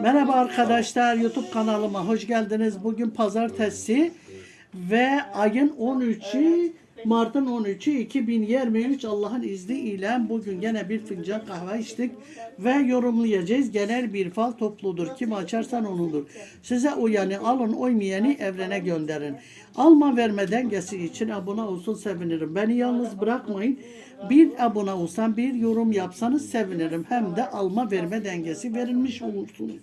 Merhaba arkadaşlar YouTube kanalıma hoş geldiniz. Bugün pazartesi ve ayın 13'ü Mart'ın 13'ü 2023 Allah'ın izniyle bugün gene bir fincan kahve içtik ve yorumlayacağız. Genel bir fal topludur. Kim açarsan onudur. Size uyanı alın uymayanı evrene gönderin. Alma verme dengesi için abone olsun sevinirim. Beni yalnız bırakmayın. Bir abone olsan bir yorum yapsanız sevinirim. Hem de alma verme dengesi verilmiş olursunuz.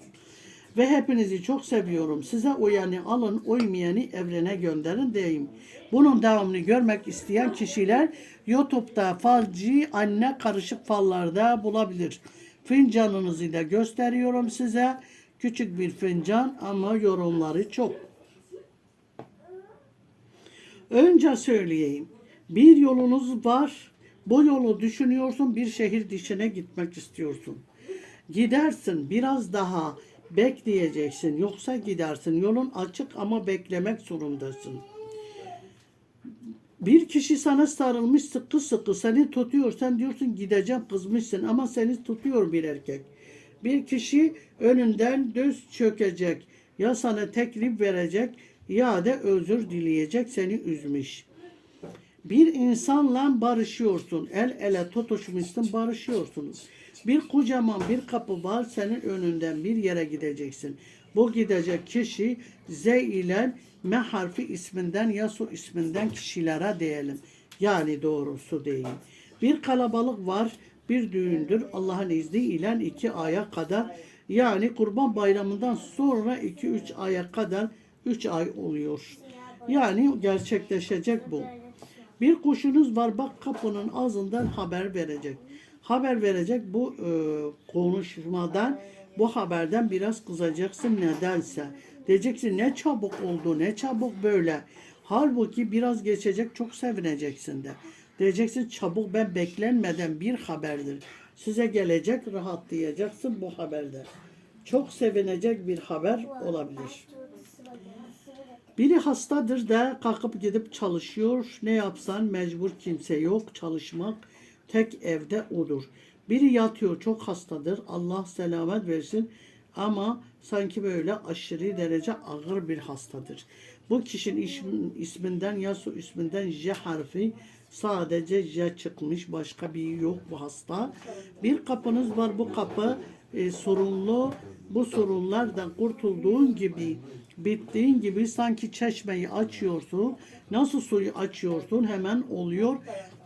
Ve hepinizi çok seviyorum. Size uyanı alın, uymayanı evrene gönderin diyeyim. Bunun devamını görmek isteyen kişiler YouTube'da falcı anne karışık fallarda bulabilir. Fincanınızı da gösteriyorum size. Küçük bir fincan ama yorumları çok. Önce söyleyeyim. Bir yolunuz var. Bu yolu düşünüyorsun. Bir şehir dışına gitmek istiyorsun. Gidersin biraz daha bekleyeceksin. Yoksa gidersin. Yolun açık ama beklemek zorundasın. Bir kişi sana sarılmış sıkı sıkı seni tutuyor. Sen diyorsun gideceğim kızmışsın ama seni tutuyor bir erkek. Bir kişi önünden düz çökecek. Ya sana teklif verecek ya da özür dileyecek seni üzmüş. Bir insanla barışıyorsun. El ele tutuşmuşsun barışıyorsunuz. Bir kocaman bir kapı var senin önünden bir yere gideceksin. Bu gidecek kişi Z ile M harfi isminden Yasu isminden kişilere diyelim. Yani doğrusu değil. Bir kalabalık var bir düğündür Allah'ın izniyle iki aya kadar yani kurban bayramından sonra 2-3 aya kadar 3 ay oluyor. Yani gerçekleşecek bu. Bir kuşunuz var bak kapının ağzından haber verecek. Haber verecek bu e, konuşmadan bu haberden biraz kızacaksın nedense. Diyeceksin ne çabuk oldu ne çabuk böyle. Halbuki biraz geçecek çok sevineceksin de. Diyeceksin çabuk ben beklenmeden bir haberdir. Size gelecek rahatlayacaksın bu haberde. Çok sevinecek bir haber olabilir. Biri hastadır da kalkıp gidip çalışıyor. Ne yapsan mecbur kimse yok çalışmak. Tek evde odur. Biri yatıyor çok hastadır. Allah selamet versin. Ama sanki böyle aşırı derece ağır bir hastadır. Bu kişinin ismin- isminden Yasu isminden J harfi sadece J çıkmış. Başka bir yok bu hasta. Bir kapınız var. Bu kapı e, sorunlu. Bu sorunlardan kurtulduğun gibi bittiğin gibi sanki çeşmeyi açıyorsun. Nasıl suyu açıyorsun hemen oluyor.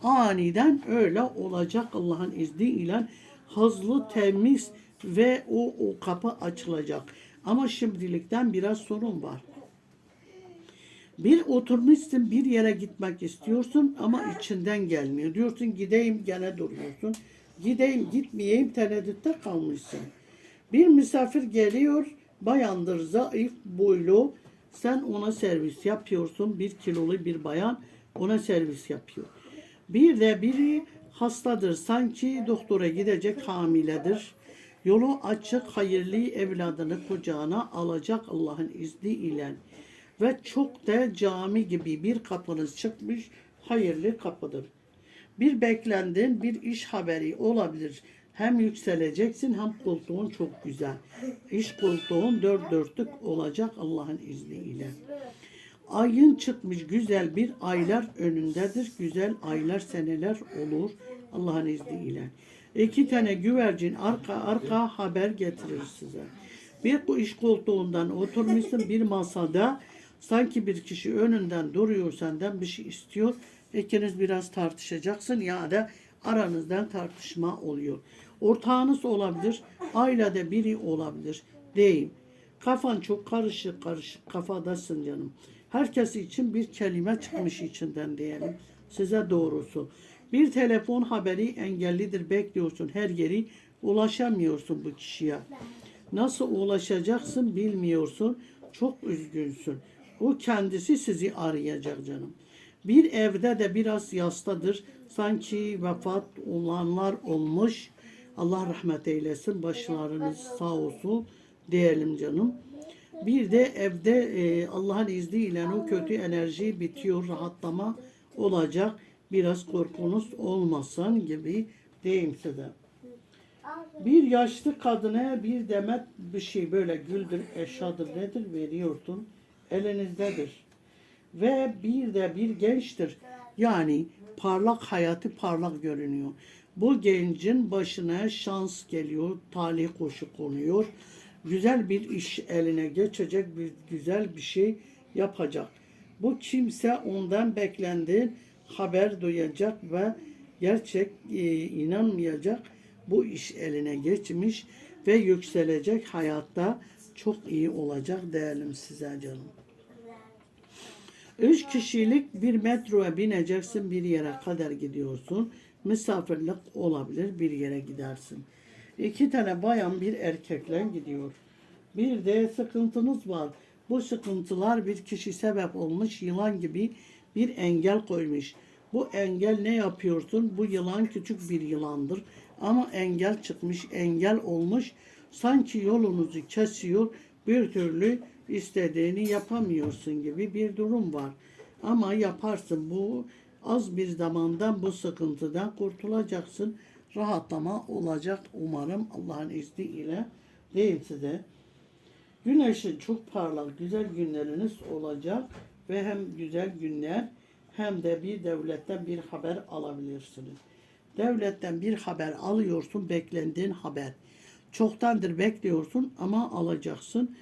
Aniden öyle olacak Allah'ın izniyle. Hızlı, temiz ve o, o kapı açılacak. Ama şimdilikten biraz sorun var. Bir oturmuşsun bir yere gitmek istiyorsun ama içinden gelmiyor. Diyorsun gideyim gene duruyorsun. Gideyim gitmeyeyim tereddütte kalmışsın. Bir misafir geliyor bayandır zayıf boylu sen ona servis yapıyorsun. Bir kilolu bir bayan ona servis yapıyor. Bir de biri hastadır sanki doktora gidecek hamiledir. Yolu açık hayırlı evladını kucağına alacak Allah'ın izniyle. Ve çok da cami gibi bir kapınız çıkmış hayırlı kapıdır. Bir beklendin bir iş haberi olabilir. Hem yükseleceksin hem koltuğun çok güzel. İş koltuğun dört dörtlük olacak Allah'ın izniyle. Ayın çıkmış güzel bir aylar önündedir. Güzel aylar seneler olur Allah'ın izniyle. İki tane güvercin arka arka haber getirir size. Bir bu iş koltuğundan oturmuşsun bir masada sanki bir kişi önünden duruyor senden bir şey istiyor. İkiniz biraz tartışacaksın ya da aranızdan tartışma oluyor. Ortağınız olabilir, ailede biri olabilir. Değil. Kafan çok karışık karışık kafadasın canım. Herkes için bir kelime çıkmış içinden diyelim. Size doğrusu. Bir telefon haberi engellidir bekliyorsun her yeri ulaşamıyorsun bu kişiye. Nasıl ulaşacaksın bilmiyorsun. Çok üzgünsün. O kendisi sizi arayacak canım. Bir evde de biraz yastadır. Sanki vefat olanlar olmuş. Allah rahmet eylesin. Başlarınız sağ olsun diyelim canım. Bir de evde e, Allah'ın izniyle o kötü enerji bitiyor, rahatlama olacak. Biraz korkunuz olmasın gibi diyeyim size. Bir yaşlı kadına bir demet bir şey böyle güldür, eşyadır nedir veriyorsun. Elinizdedir. Ve bir de bir gençtir. Yani parlak hayatı parlak görünüyor. Bu gencin başına şans geliyor, talih koşu konuyor. Güzel bir iş eline geçecek, bir güzel bir şey yapacak. Bu kimse ondan beklendiği haber duyacak ve gerçek e, inanmayacak. Bu iş eline geçmiş ve yükselecek hayatta çok iyi olacak değerlim size canım. Üç kişilik bir metroya bineceksin bir yere kadar gidiyorsun. Misafirlik olabilir bir yere gidersin. İki tane bayan bir erkekle gidiyor. Bir de sıkıntınız var. Bu sıkıntılar bir kişi sebep olmuş yılan gibi bir engel koymuş. Bu engel ne yapıyorsun? Bu yılan küçük bir yılandır. Ama engel çıkmış, engel olmuş. Sanki yolunuzu kesiyor. Bir türlü istediğini yapamıyorsun gibi bir durum var. Ama yaparsın. Bu az bir zamandan bu sıkıntıdan kurtulacaksın. Rahatlama olacak umarım Allah'ın izniyle. Değil size. Güneşin çok parlak güzel günleriniz olacak ve hem güzel günler hem de bir devletten bir haber alabilirsiniz. Devletten bir haber alıyorsun, beklendiğin haber. Çoktandır bekliyorsun ama alacaksın.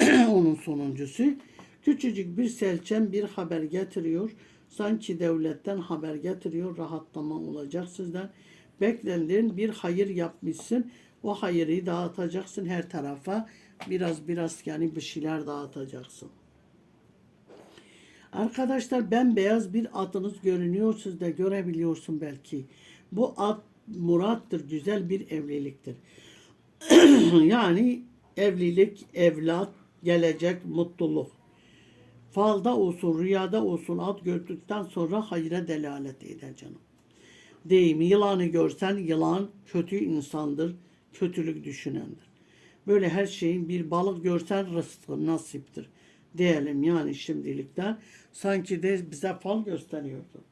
Onun sonuncusu. Küçücük bir selçem bir haber getiriyor. Sanki devletten haber getiriyor. Rahatlama olacak sizden. Beklendiğin bir hayır yapmışsın. O hayırı dağıtacaksın her tarafa. Biraz biraz yani bir şeyler dağıtacaksın. Arkadaşlar bembeyaz bir atınız görünüyor. Siz görebiliyorsun belki. Bu at murattır. Güzel bir evliliktir. yani evlilik, evlat, gelecek, mutluluk. Falda olsun, rüyada olsun at gördükten sonra hayra delalet eder canım. Deyimi yılanı görsen yılan kötü insandır, kötülük düşünendir. Böyle her şeyin bir balık görsen rızkı nasiptir. Diyelim yani şimdilikten sanki de bize fal gösteriyordu.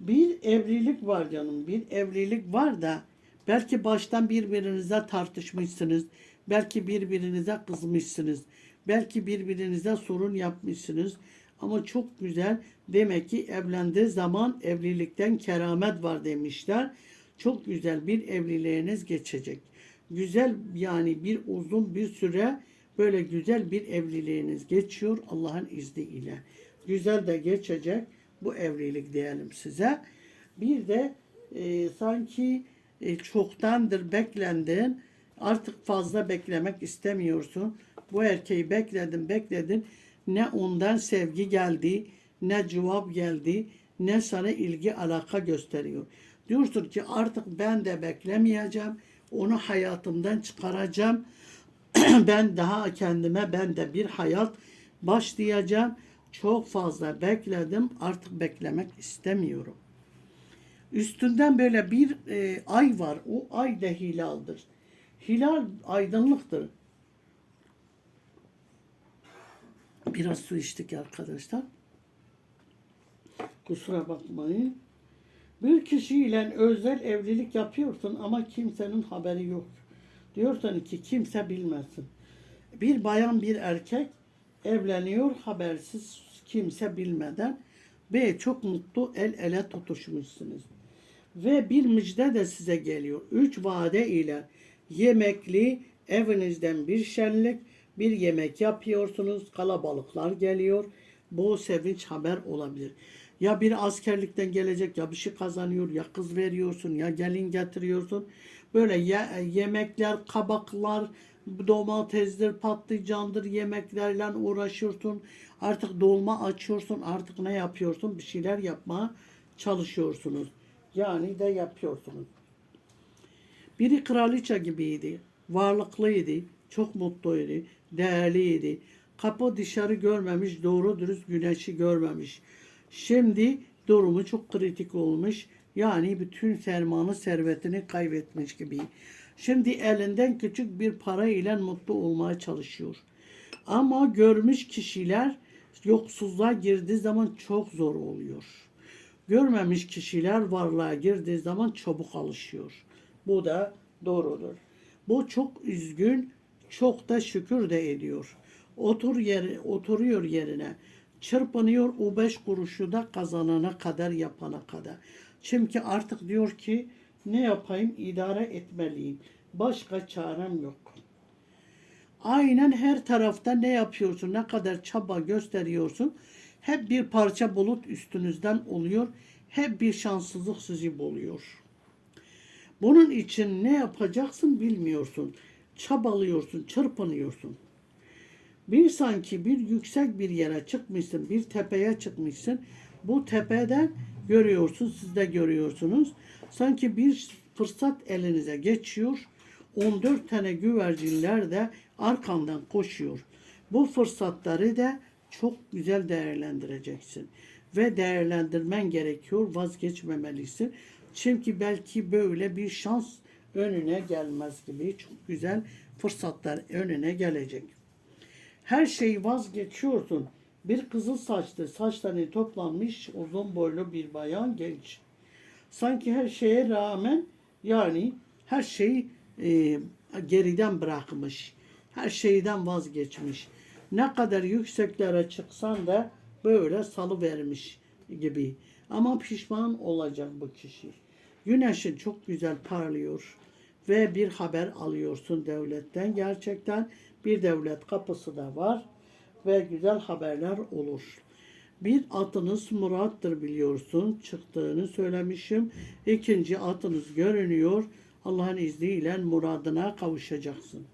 Bir evlilik var canım. Bir evlilik var da belki baştan birbirinize tartışmışsınız. Belki birbirinize kızmışsınız. Belki birbirinize sorun yapmışsınız. Ama çok güzel. Demek ki evlendiği zaman evlilikten keramet var demişler. Çok güzel bir evliliğiniz geçecek. Güzel yani bir uzun bir süre böyle güzel bir evliliğiniz geçiyor Allah'ın izniyle. Güzel de geçecek bu evlilik diyelim size. Bir de e, sanki e, çoktandır beklendin artık fazla beklemek istemiyorsun. Bu erkeği bekledin bekledin ne ondan sevgi geldi ne cevap geldi ne sana ilgi alaka gösteriyor. Diyorsun ki artık ben de beklemeyeceğim. Onu hayatımdan çıkaracağım. ben daha kendime ben de bir hayat başlayacağım. Çok fazla bekledim. Artık beklemek istemiyorum. Üstünden böyle bir e, ay var. O ay da hilaldir. Hilal aydınlıktır. Biraz su içtik arkadaşlar. Kusura bakmayın. Bir kişiyle özel evlilik yapıyorsun ama kimsenin haberi yok. Diyorsun ki kimse bilmesin. Bir bayan bir erkek evleniyor habersiz kimse bilmeden ve çok mutlu el ele tutuşmuşsunuz. Ve bir müjde de size geliyor. Üç vade ile yemekli evinizden bir şenlik bir yemek yapıyorsunuz. Kalabalıklar geliyor. Bu sevinç haber olabilir. Ya bir askerlikten gelecek ya bir şey kazanıyor ya kız veriyorsun ya gelin getiriyorsun. Böyle ye, yemekler, kabaklar, domatesdir, patlıcandır yemeklerle uğraşıyorsun. Artık dolma açıyorsun. Artık ne yapıyorsun? Bir şeyler yapmaya çalışıyorsunuz. Yani de yapıyorsunuz. Biri kraliçe gibiydi. Varlıklıydı. Çok mutluydu. Değerliydi. Kapı dışarı görmemiş. Doğru dürüst güneşi görmemiş. Şimdi durumu çok kritik olmuş. Yani bütün sermanı servetini kaybetmiş gibi. Şimdi elinden küçük bir para ile mutlu olmaya çalışıyor. Ama görmüş kişiler yoksuzluğa girdiği zaman çok zor oluyor. Görmemiş kişiler varlığa girdiği zaman çabuk alışıyor. Bu da doğrudur. Bu çok üzgün, çok da şükür de ediyor. Otur yeri, oturuyor yerine. Çırpınıyor o beş kuruşu da kazanana kadar yapana kadar. Çünkü artık diyor ki ne yapayım idare etmeliyim. Başka çarem yok. Aynen her tarafta ne yapıyorsun, ne kadar çaba gösteriyorsun. Hep bir parça bulut üstünüzden oluyor. Hep bir şanssızlık sizi buluyor. Bunun için ne yapacaksın bilmiyorsun. Çabalıyorsun, çırpınıyorsun. Bir sanki bir yüksek bir yere çıkmışsın, bir tepeye çıkmışsın. Bu tepeden görüyorsun, siz de görüyorsunuz. Sanki bir fırsat elinize geçiyor. 14 tane güvercinler de arkandan koşuyor. Bu fırsatları da çok güzel değerlendireceksin. Ve değerlendirmen gerekiyor, vazgeçmemelisin. Çünkü belki böyle bir şans önüne gelmez gibi çok güzel fırsatlar önüne gelecek. Her şeyi vazgeçiyorsun. Bir kızıl saçlı, saçlarını toplanmış uzun boylu bir bayan genç. Sanki her şeye rağmen yani her şeyi e, geriden bırakmış. Her şeyden vazgeçmiş. Ne kadar yükseklere çıksan da böyle salı vermiş gibi. Ama pişman olacak bu kişi. Güneşin çok güzel parlıyor ve bir haber alıyorsun devletten. Gerçekten bir devlet kapısı da var ve güzel haberler olur. Bir atınız Murat'tır biliyorsun. Çıktığını söylemişim. İkinci atınız görünüyor. Allah'ın izniyle muradına kavuşacaksın.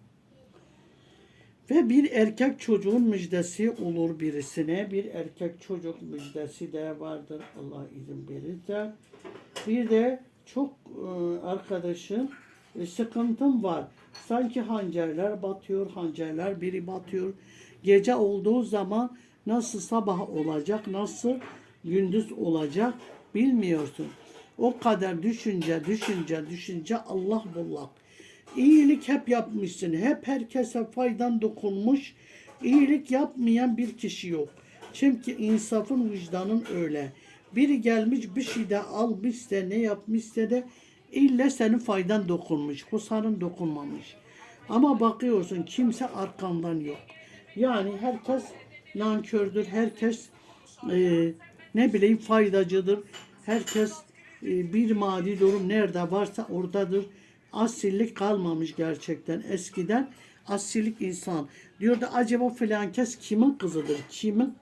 Ve bir erkek çocuğun müjdesi olur birisine. Bir erkek çocuk müjdesi de vardır Allah izin verirse. Bir de çok e, arkadaşın e, sıkıntım var. Sanki hancerler batıyor, hancerler biri batıyor. Gece olduğu zaman nasıl sabah olacak, nasıl gündüz olacak bilmiyorsun. O kadar düşünce, düşünce, düşünce Allah bullak. İyilik hep yapmışsın. Hep herkese faydan dokunmuş. İyilik yapmayan bir kişi yok. Çünkü insafın vicdanın öyle. Biri gelmiş bir şey de almışsa ne yapmışsa de illa senin faydan dokunmuş. Husarın dokunmamış. Ama bakıyorsun kimse arkandan yok. Yani herkes nankördür. Herkes e, ne bileyim faydacıdır. Herkes e, bir madi durum nerede varsa oradadır. Asillik kalmamış gerçekten. Eskiden asillik insan. Diyordu acaba filan kes kimin kızıdır? Kimin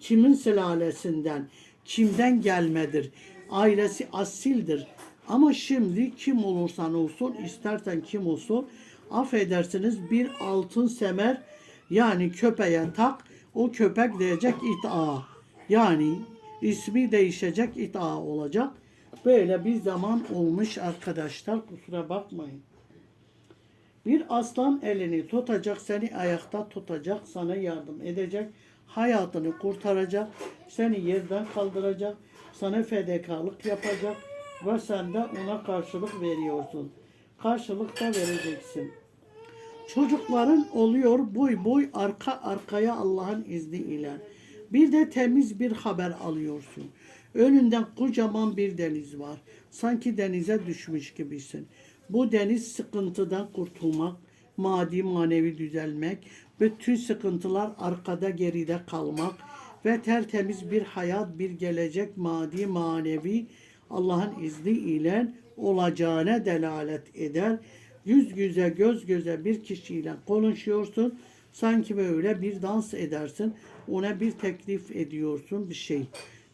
kimin sülalesinden? Kimden gelmedir? Ailesi asildir. Ama şimdi kim olursan olsun, istersen kim olsun, affedersiniz bir altın semer yani köpeğe tak, o köpek diyecek ita. Yani ismi değişecek ita olacak. Böyle bir zaman olmuş arkadaşlar kusura bakmayın. Bir aslan elini tutacak, seni ayakta tutacak, sana yardım edecek, hayatını kurtaracak, seni yerden kaldıracak, sana fedakarlık yapacak ve sen de ona karşılık veriyorsun. Karşılık da vereceksin. Çocukların oluyor boy boy arka arkaya Allah'ın izniyle. Bir de temiz bir haber alıyorsun. Önünden kocaman bir deniz var. Sanki denize düşmüş gibisin. Bu deniz sıkıntıdan kurtulmak, maddi manevi düzelmek, bütün sıkıntılar arkada geride kalmak ve tertemiz bir hayat, bir gelecek maddi manevi Allah'ın izniyle olacağına delalet eder. Yüz yüze göz göze bir kişiyle konuşuyorsun. Sanki böyle bir dans edersin. Ona bir teklif ediyorsun bir şey.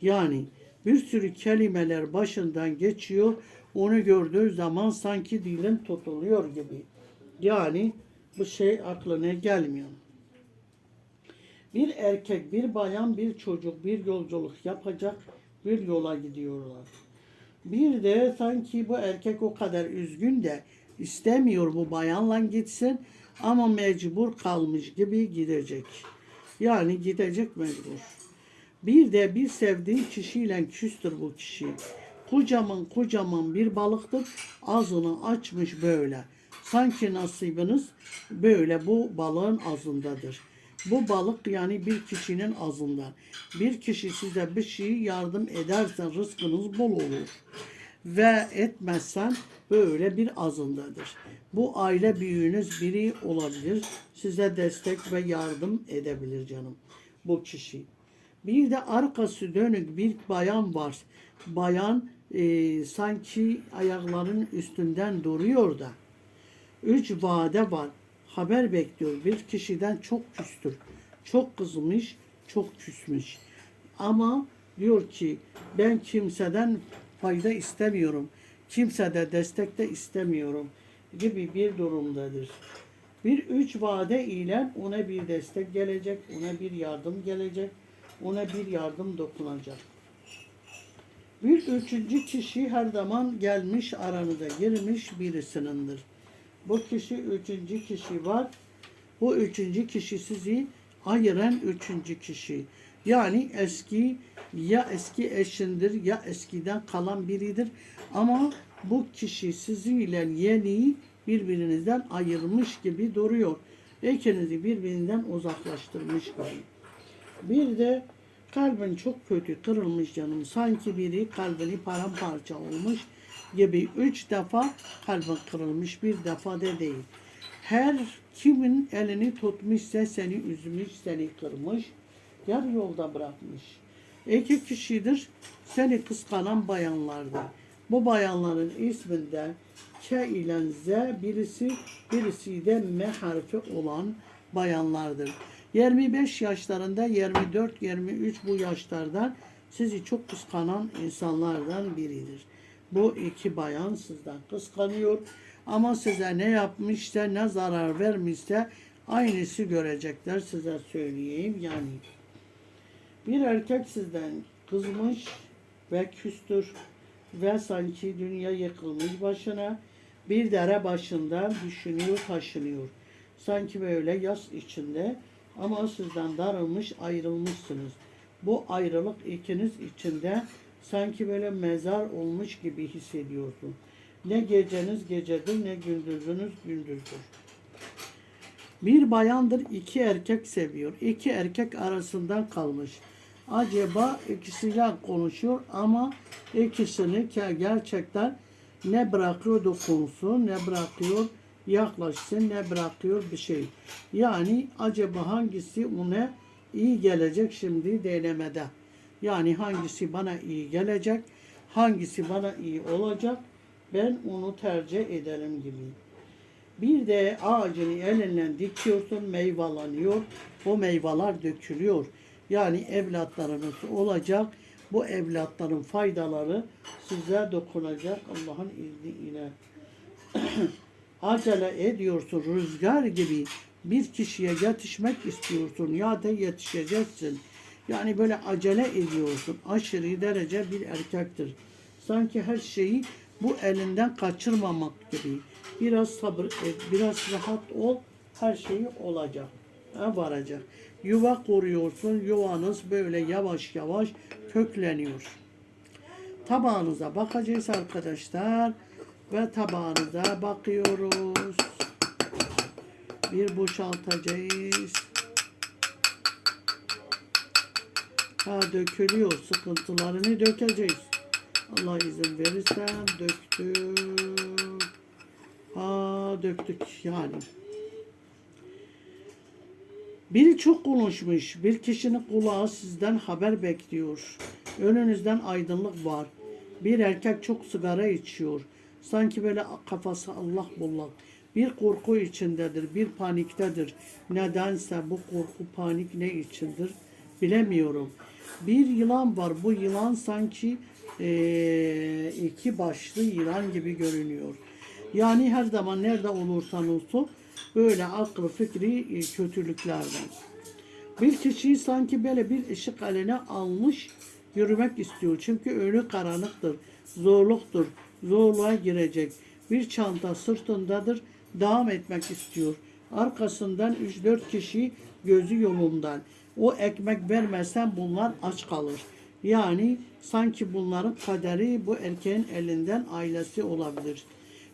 Yani bir sürü kelimeler başından geçiyor. Onu gördüğü zaman sanki dilin tutuluyor gibi. Yani bu şey aklına gelmiyor. Bir erkek, bir bayan, bir çocuk bir yolculuk yapacak, bir yola gidiyorlar. Bir de sanki bu erkek o kadar üzgün de istemiyor bu bayanla gitsin ama mecbur kalmış gibi gidecek. Yani gidecek mecbur. Bir de bir sevdiğin kişiyle küstür bu kişi. Kocaman kocaman bir balıktır. Ağzını açmış böyle. Sanki nasibiniz böyle bu balığın ağzındadır. Bu balık yani bir kişinin ağzından. Bir kişi size bir şey yardım ederse rızkınız bol olur. Ve etmezsen böyle bir azındadır. Bu aile büyüğünüz biri olabilir. Size destek ve yardım edebilir canım bu kişi. Bir de arkası dönük bir bayan var. Bayan e, sanki ayakların üstünden duruyor da. Üç vade var. Haber bekliyor. Bir kişiden çok küstür. Çok kızmış, çok küsmüş. Ama diyor ki ben kimseden fayda istemiyorum. Kimsede destek de istemiyorum gibi bir durumdadır. Bir üç vade ile ona bir destek gelecek, ona bir yardım gelecek, ona bir yardım dokunacak. Bir üçüncü kişi her zaman gelmiş aranıza girmiş birisinindir. Bu kişi üçüncü kişi var. Bu üçüncü kişi sizi ayıran üçüncü kişi. Yani eski ya eski eşindir ya eskiden kalan biridir. Ama bu kişi sizinle yeni birbirinizden ayırmış gibi duruyor. İkinizi birbirinden uzaklaştırmış gibi. Bir de kalbin çok kötü kırılmış canım. Sanki biri kalbini paramparça olmuş gibi üç defa kalbin kırılmış bir defa da değil. Her kimin elini tutmuşsa seni üzmüş, seni kırmış, yarı yolda bırakmış. İki kişidir seni kıskanan bayanlardır. Bu bayanların isminden K ile Z birisi birisi de M harfi olan bayanlardır. 25 yaşlarında 24 23 bu yaşlardan sizi çok kıskanan insanlardan biridir. Bu iki bayan sizden kıskanıyor ama size ne yapmışsa ne zarar vermişse aynısı görecekler size söyleyeyim yani. Bir erkek sizden kızmış ve küstür ve sanki dünya yıkılmış başına bir dere başında düşünüyor taşınıyor. Sanki böyle yas içinde ama sizden darılmış ayrılmışsınız. Bu ayrılık ikiniz içinde sanki böyle mezar olmuş gibi hissediyorsun. Ne geceniz gecedir ne gündüzünüz gündüzdür. Bir bayandır iki erkek seviyor. İki erkek arasından kalmış. Acaba ikisiyle konuşuyor ama ikisini gerçekten ne bırakıyor dokunsun ne bırakıyor yaklaşsın ne bırakıyor bir şey. Yani acaba hangisi ona iyi gelecek şimdi denemede. Yani hangisi bana iyi gelecek, hangisi bana iyi olacak ben onu tercih ederim gibi. Bir de ağacını elinden dikiyorsun, meyvelanıyor. O meyveler dökülüyor. Yani evlatlarınız olacak. Bu evlatların faydaları size dokunacak Allah'ın izniyle. Acele ediyorsun rüzgar gibi bir kişiye yetişmek istiyorsun ya da yetişeceksin. Yani böyle acele ediyorsun. Aşırı derece bir erkektir. Sanki her şeyi bu elinden kaçırmamak gibi. Biraz sabır et, biraz rahat ol. Her şey olacak. Ha, varacak. Yuva kuruyorsun. Yuvanız böyle yavaş yavaş kökleniyor. Tabağınıza bakacağız arkadaşlar. Ve tabağınıza bakıyoruz. Bir boşaltacağız. Ha dökülüyor. Sıkıntılarını dökeceğiz. Allah izin verirse döktük. Ha döktük yani. Biri çok konuşmuş. Bir kişinin kulağı sizden haber bekliyor. Önünüzden aydınlık var. Bir erkek çok sigara içiyor. Sanki böyle kafası Allah bullak. Bir korku içindedir, bir paniktedir. Nedense bu korku, panik ne içindir bilemiyorum. Bir yılan var. Bu yılan sanki eee, iki başlı yılan gibi görünüyor. Yani her zaman nerede olursan olsun böyle aklı fikri e, kötülüklerden. Bir kişiyi sanki böyle bir ışık eline almış yürümek istiyor. Çünkü önü karanlıktır, zorluktur, zorluğa girecek. Bir çanta sırtındadır, devam etmek istiyor. Arkasından 3-4 kişi gözü yolundan. O ekmek vermezsen bunlar aç kalır. Yani sanki bunların kaderi bu erkeğin elinden ailesi olabilir.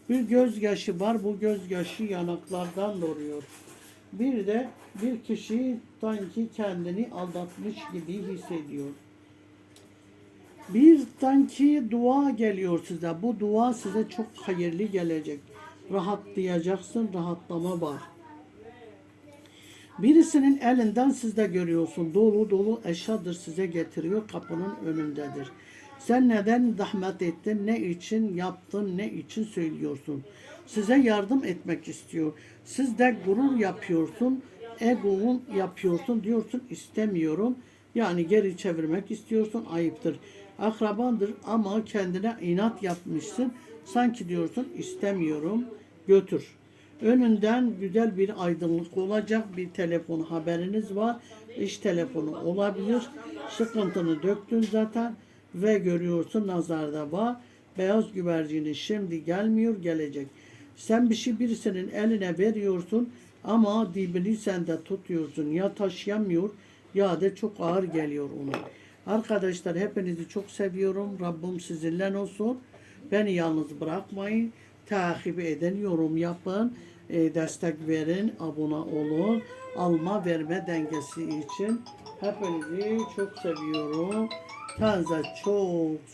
Bir gözyaşı var. Bu gözyaşı yanaklardan doğuyor. Bir de bir kişi sanki kendini aldatmış gibi hissediyor. Bir sanki dua geliyor size. Bu dua size çok hayırlı gelecek. Rahatlayacaksın, rahatlama var. Birisinin elinden siz de görüyorsun. Dolu dolu eşyadır size getiriyor kapının önündedir. Sen neden zahmet ettin, ne için yaptın, ne için söylüyorsun. Size yardım etmek istiyor. Siz de gurur yapıyorsun, egoun yapıyorsun, diyorsun istemiyorum. Yani geri çevirmek istiyorsun, ayıptır. Akrabandır ama kendine inat yapmışsın. Sanki diyorsun istemiyorum, götür. Önünden güzel bir aydınlık olacak bir telefon haberiniz var. İş telefonu olabilir. Sıkıntını döktün zaten ve görüyorsun nazarda var. Beyaz güvercinin şimdi gelmiyor gelecek. Sen bir şey birisinin eline veriyorsun ama dibini sen de tutuyorsun. Ya taşıyamıyor ya da çok ağır geliyor ona. Arkadaşlar hepinizi çok seviyorum. Rabbim sizinle olsun. Beni yalnız bırakmayın. Takip edin, yorum yapın, e, destek verin, abone olun. Alma verme dengesi için hepinizi çok seviyorum. Kendinize çok